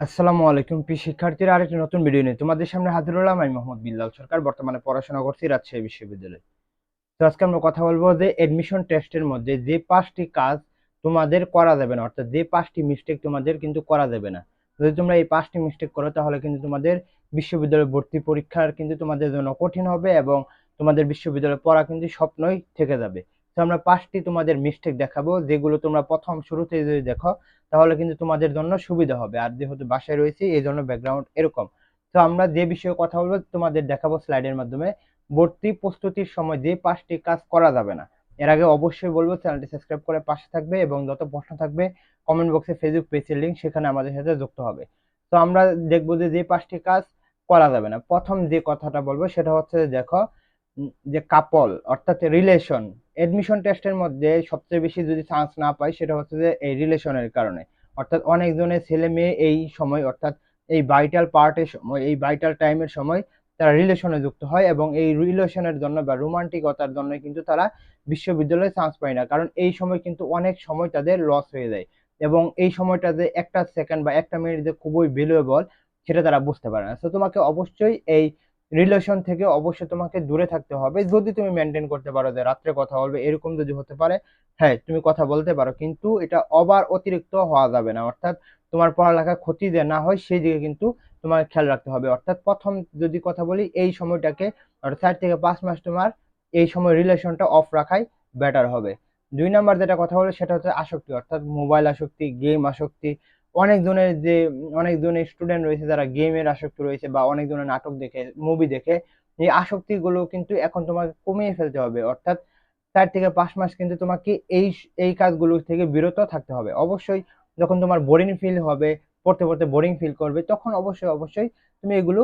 আসসালামু আলাইকুম, প্রিয় শিক্ষার্থীরা, আরেকটি নতুন ভিডিও নিয়ে তোমাদের সামনে হাজির হলাম আমি মোহাম্মদ বিল্লাল সরকার, বর্তমানে পড়াশোনা করছি রাজশাহী বিশ্ববিদ্যালয়ে। তো আজকে আমরা কথা বলব যে অ্যাডমিশন টেস্টের মধ্যে যে পাঁচটি কাজ তোমাদের করা যাবে না, অর্থাৎ যে পাঁচটি মিস্টেক তোমাদের কিন্তু করা যাবে না। যদি তোমরা এই পাঁচটি মিস্টেক করো, তাহলে কিন্তু তোমাদের বিশ্ববিদ্যালয় ভর্তি পরীক্ষার কিন্তু তোমাদের জন্য কঠিন হবে এবং তোমাদের বিশ্ববিদ্যালয়ে পড়া কিন্তু স্বপ্নই থেকে যাবে। আমরা পাঁচটি তোমাদের মিস্টেক দেখাবো, যেগুলো তোমরা প্রথম শুরুতে যদি দেখো, তাহলে কিন্তু তোমাদের জন্য সুবিধা হবে। আর যেহেতু বাসায় রয়েছে, এই জন্য ব্যাকগ্রাউন্ড এরকম। তো আমরা যে বিষয়ে কথা বলব, তোমাদের দেখাবো স্লাইডের মাধ্যমে। ভর্তি প্রস্তুতির সময় যে পাঁচটি কাজ করা যাবে না, এর আগে অবশ্যই বলব, চ্যানেলটি সাবস্ক্রাইব করে পাশে থাকবে এবং যত প্রশ্ন থাকবে কমেন্ট বক্সে ফেসবুক পেজের লিঙ্ক সেখানে আমাদের সাথে যুক্ত হবে। তো আমরা দেখব যে যে পাঁচটি কাজ করা যাবে না। প্রথম যে কথাটা বলব, সেটা হচ্ছে দেখো যে কাপল অর্থাৎ রিলেশন এডমিশন টেস্টের মধ্যে সবচেয়ে বেশি যদি চান্স না পাই সেটা হচ্ছে যে এই রিলেশনের কারণে। অর্থাৎ অনেকজনের ছেলে মেয়ে এই সময়, অর্থাৎ এই ভাইটাল পার্টের সময়, এই ভাইটাল টাইমের সময় তারা রিলেশনে যুক্ত হয় এবং এই রিলেশনের জন্য বা রোমান্টিকতার জন্য কিন্তু তারা বিশ্ববিদ্যালয়ে চান্স পায় না। কারণ এই সময় কিন্তু অনেক সময় তাদের লস হয়ে যায় এবং এই সময়টা যে একটা সেকেন্ড বা একটা মিনিট যে খুবই ভ্যালুয়েবল সেটা তারা বুঝতে পারে না। তো তোমাকে অবশ্যই এই রিলেশন থেকে অবশ্যই তোমাকে দূরে থাকতে হবে। যদি তুমি মেনটেন করতে পারো যে রাত্রে কথা বলবে, এরকম যদি হতে পারে হ্যাঁ তুমি কথা বলতে পারো, কিন্তু এটা অবার অতিরিক্ত হওয়া যাবে না। অর্থাৎ তোমার পড়ালেখা ক্ষতি যে না হয়, সেই দিকে কিন্তু তোমার খেয়াল রাখতে হবে। অর্থাৎ প্রথম যদি কথা বলি, এই সময়টাকে, অর্থাৎ চার থেকে পাঁচ মাস তোমার এই সময় রিলেশনটা অফ রাখাই বেটার হবে। দুই নাম্বার যেটা কথা বলে, সেটা হচ্ছে আসক্তি। অর্থাৎ মোবাইল আসক্তি গেম আসক্তি অনেক জনের যে, অনেক জনের স্টুডেন্ট রয়েছে যারা গেমের আসক্তি রয়েছে বা অনেক জনের নাটক দেখে মুভি দেখে, এই আসক্তিগুলো কিন্তু এখন তোমাকে কমিয়ে ফেলতে হবে। অর্থাৎ চার থেকে পাঁচ মাস কিন্তু তোমাকে এই এই কাজগুলো থেকে বিরত থাকতে হবে। অবশ্যই যখন তোমার বোরিং ফিল হবে, পড়তে পড়তে বোরিং ফিল করবে, তখন অবশ্যই অবশ্যই তুমি এগুলো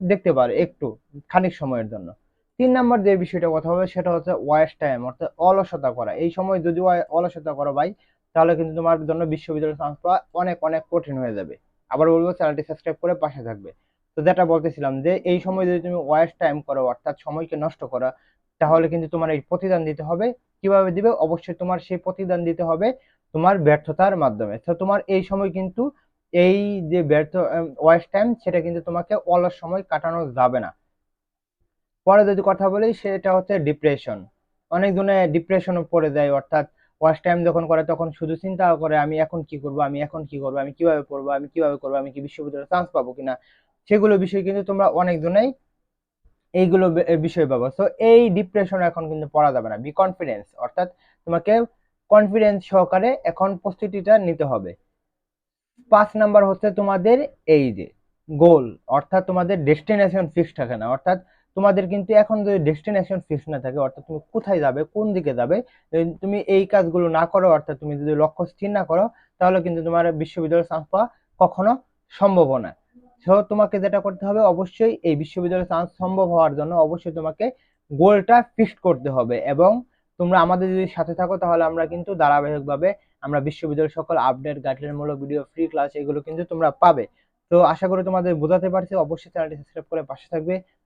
দেখতে পারো একটু, খানিক সময়ের জন্য। তিন নাম্বার যে বিষয়টা কথা হবে, সেটা হচ্ছে ওয়েস্ট টাইম অর্থাৎ অলসতা করা। এই সময় যদি অলসতা করো ভাই তাহলে কিন্তু তোমার জন্য বিশ্ববিদ্যালয়ে চান্স পাওয়া অনেক অনেক কঠিন হয়ে যাবে। আবার বলব চ্যানেলটি সাবস্ক্রাইব করে পাশে থাকবে। তো যেটা বলতেছিলাম যে, এই সময় যদি তুমি ওয়েস্ট টাইম করো, অর্থাৎ সময়কে নষ্ট করো, তাহলে কিন্তু তোমার এই প্রতিদান দিতে হবে। কীভাবে দিবে? অবশ্যই তোমার সেই প্রতিদান দিতে হবে তোমার ব্যর্থতার মাধ্যমে। তো তোমার এই সময় কিন্তু এই যে ব্যর্থ ওয়েস্ট টাইম সেটা কিন্তু তোমাকে অলস সময় কাটানো যাবে না। পরে যদি কথা বলি, সেটা হচ্ছে ডিপ্রেশন অনেক অনেকজনে ডিপ্রেশনে পড়ে যায়, অর্থাৎ ওয়াশ টাইম যখন করে, তখন শুধু চিন্তা করে, আমি এখন কি করব, আমি এখন কি করব, আমি কীভাবে পড়ব, আমি কীভাবে করব, আমি কি বিশ্ববিদ্যালয়ে চান্স পাবো কিনা, সেগুলো বিষয় কিন্তু তোমরা অনেকজনেই এইগুলো বিষয় পাবো। তো এই ডিপ্রেশন এখন কিন্তু পড়া যাবে না বি কনফিডেন্স অর্থাৎ তোমাকে কনফিডেন্স সহকারে এখন প্রস্তুতিটা নিতে হবে। পাঁচ নাম্বার হচ্ছে তোমাদের এই যে গোল অর্থাৎ তোমাদের ডেস্টিনেশন ফিক্স থাকে না, অর্থাৎ তোমাদের কিন্তু এখন যদি ডেস্টিনেশন ফিক্স না থাকে, অর্থাৎ তুমি কোথায় যাবে, কোন দিকে যাবে তুমি এই কাজগুলো না করো, অর্থাৎ তুমি যদি লক্ষ্য স্থির না করো, তাহলে কিন্তু তোমার বিশ্ববিদ্যালয়ে চান্স পাওয়া কখনো সম্ভব না। সো তোমাকে যেটা করতে হবে, অবশ্যই এই বিশ্ববিদ্যালয়ে চান্স সম্ভব হওয়ার জন্য অবশ্যই তোমাকে গোলটা ফিক্সড করতে হবে এবং তোমরা আমাদের যদি সাথে থাকো, তাহলে আমরা কিন্তু ধারাবাহিকভাবে আমরা বিশ্ববিদ্যালয়ের সকল আপডেট গাইডলাইনমূলক ভিডিও ফ্রি ক্লাস এগুলো কিন্তু তোমরা পাবে। তো আশা করি তোমাদের বোঝাতে পারছি। অবশ্যই চ্যানেলটি সাবস্ক্রাইব করে পাশে থাকবে।